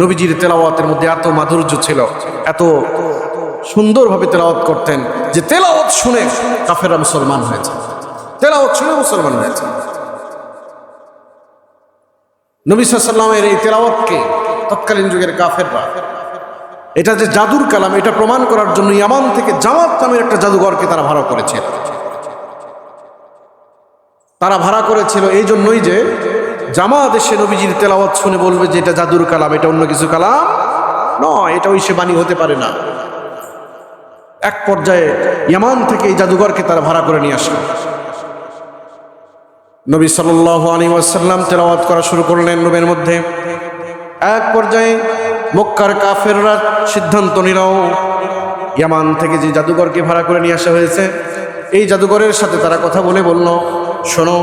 নবীজির তেলাওয়াতের মধ্যে এত মাধুর্য ছিল, এত সুন্দরভাবে তেলাওয়াত করতেন যে তেলাওয়াত শুনে কাফেররা মুসলমান হয়েছে। তেলাওয়াত শুনে মুসলমান হয়েছে। নবী সাল্লামের এই তেলাওয়াতকে তৎকালীন যুগের কাফেররা, এটা যে জাদুর কালাম, এটা প্রমাণ করার জন্য ইয়ামান থেকে জামাত নামের একটা জাদুঘরকে তারা ভাড়া করেছে তারা ভাড়া করেছিল এই জন্যই যে জামাত এসে নবীজির তেলাওয়াত শুনে বলবে যে এটা জাদুর কালাম, এটা অন্য কিছু কালাম নয়, এটা ওই সে বাণী হতে পারে না। এক পর্যায়ে ইয়ামান থেকে এই জাদুঘরকে তারা ভাড়া করে নিয়ে আসলো। নবী সাল্লাহ আলী ওয়াসাল্লাম তেলাওয়াত করা শুরু করলেন রুমের মধ্যে। এক পর্যায়ে মক্কার কাফেররা সিদ্ধান্ত নিল, ইয়ামান থেকে যে জাদুঘরকে ভাড়া করে নিয়ে আসা হয়েছে, এই জাদুঘরের সাথে তারা কথা বলে বলল, শোনো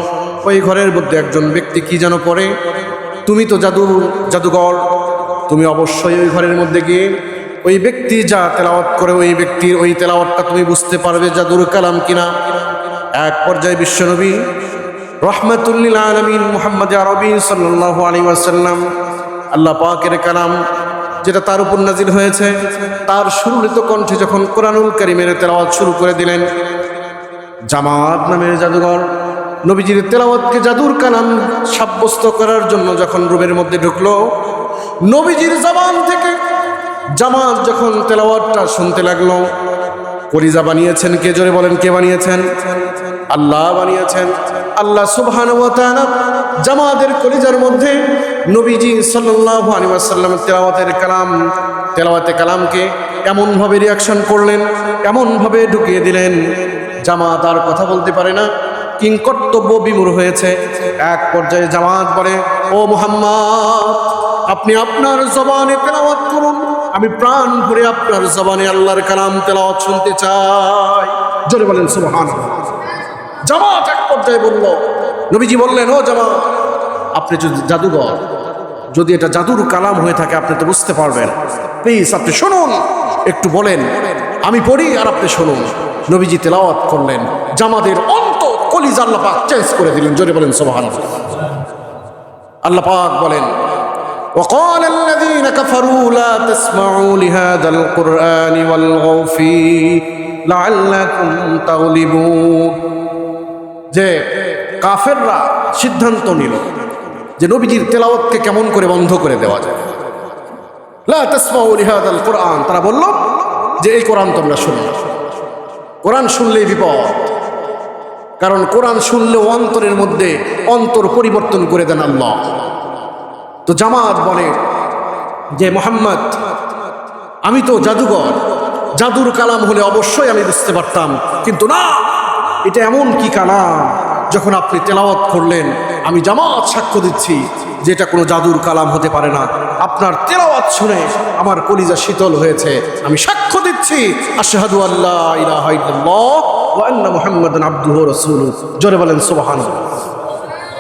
ওই ঘরের মধ্যে একজন ব্যক্তি কি যেন পড়ে? তুমি তো জাদু, জাদুঘর। তুমি অবশ্যই ওই ঘরের মধ্যে গিয়ে ওই ব্যক্তি যা তেলাওয়াত করে ওই ব্যক্তির ওই তেলাওয়াতটা তুমি বুঝতে পারবে জাদুর কালাম কিনা। এক পর্যায়ে বিশ্বনবী রহমতুল্লিল আলমিন মোহাম্মদ আরবি সাল্লাহ আলী ওয়াসাল্লাম আল্লাহ পাকের কালাম যেটা তার উপর নাজিল হয়েছে, তার সুরলিত কণ্ঠে যখন কোরআনুল করিমের তেলাওয়াত শুরু করে দিলেন, জামাত নামের জাদুঘর নবীজির তেলাওয়াতকে জাদুর কালাম সাব্যস্ত করার জন্য যখন রুমের মধ্যে ঢুকলো, নবীজির জবান থেকে জামাত যখন তেলাওয়াতটা শুনতে লাগল, কলিজা বানিয়েছেন কে? জোরে বলেন, কে বানিয়েছেন? আল্লাহ বানিয়েছেন। আল্লাহ সুবহান জামাতের কলিজার মধ্যে নবীজি সাল্লাল্লাহু আলাইহি ওয়াসাল্লাম তেলাওয়াতের কালাম, তেলাওয়াতে কালামকে এমনভাবে রিয়াকশন করলেন, এমনভাবে ঢুকিয়ে দিলেন। জামাত আর কথা বলতে পারে না। কিং কর্তব্য বিমূর হয়েছে। এক পর্যায়ে জামাত বলে, ও মুহাম্মদ, আপনি আপনার জবানে তেলাওয়াত করুন। আমি প্রাণ ভরে আপনার জবানে আল্লাহর কালাম তেলাওয়াত শুনতে চাই। জোরে বলেন, সুবহানাল্লাহ। জামাত এক পর্যায়ে বলল, নবীজি বললেন, ও জামাত, আপনি যদি জাদুঘর, যদি এটা জাদুর কালাম হয়ে থাকে, আপনি তো বুঝতে পারবেন। প্লিজ আপনি শুনুন, একটু বলেন। আমি পড়ি আর আপনি শুনুন। নবীজি তেলাওয়াত করলেন। জামাদের কলিজ আল্লাহ পাক চেঞ্জ করে দিলেন জোরে বলেন সোহান আল্লাহ পাক বলেন وقال الذين كفروا لا تسمعوا لهذا القرآن والغوا فيه لعلكم تغلبون যে কাফেররা সিদ্ধান্ত নিল যে নবীজির তেলাওয়াতকে কেমন করে বন্ধ করে দেওয়া যায় লা তাসমাউ লিহাদাল কোরআন তারা বলল যে এই কোরআন তোমরা শুনো না। কোরআন শুনলেই বিপদ কারণ কোরআন শুনলেও অন্তরের মধ্যে অন্তর পরিবর্তন করে দেন আল্লাহ। তো জামাত বলে যে, মোহাম্মদ, আমি তো জাদুঘর। জাদুর কালাম হলে অবশ্যই আমি বুঝতে পারতাম। কিন্তু না, এটা এমন কি কালাম? যখন আপনি তেলাওয়াত করলেন, আমি জামাত সাক্ষ্য দিচ্ছি যে এটা কোনো জাদুর কালাম হতে পারে না। আপনার তেলাওয়াত শুনে আমার কলিজা শীতল হয়েছে। আমি সাক্ষ্য দিচ্ছি, আশহাদু আল্লাহ ইলাহা ইল্লাল্লাহ ওয়া আন্না মুহাম্মাদান আবদুহু ওয়া রাসূলুহু জোরে বলেন সুবহানাল্লাহ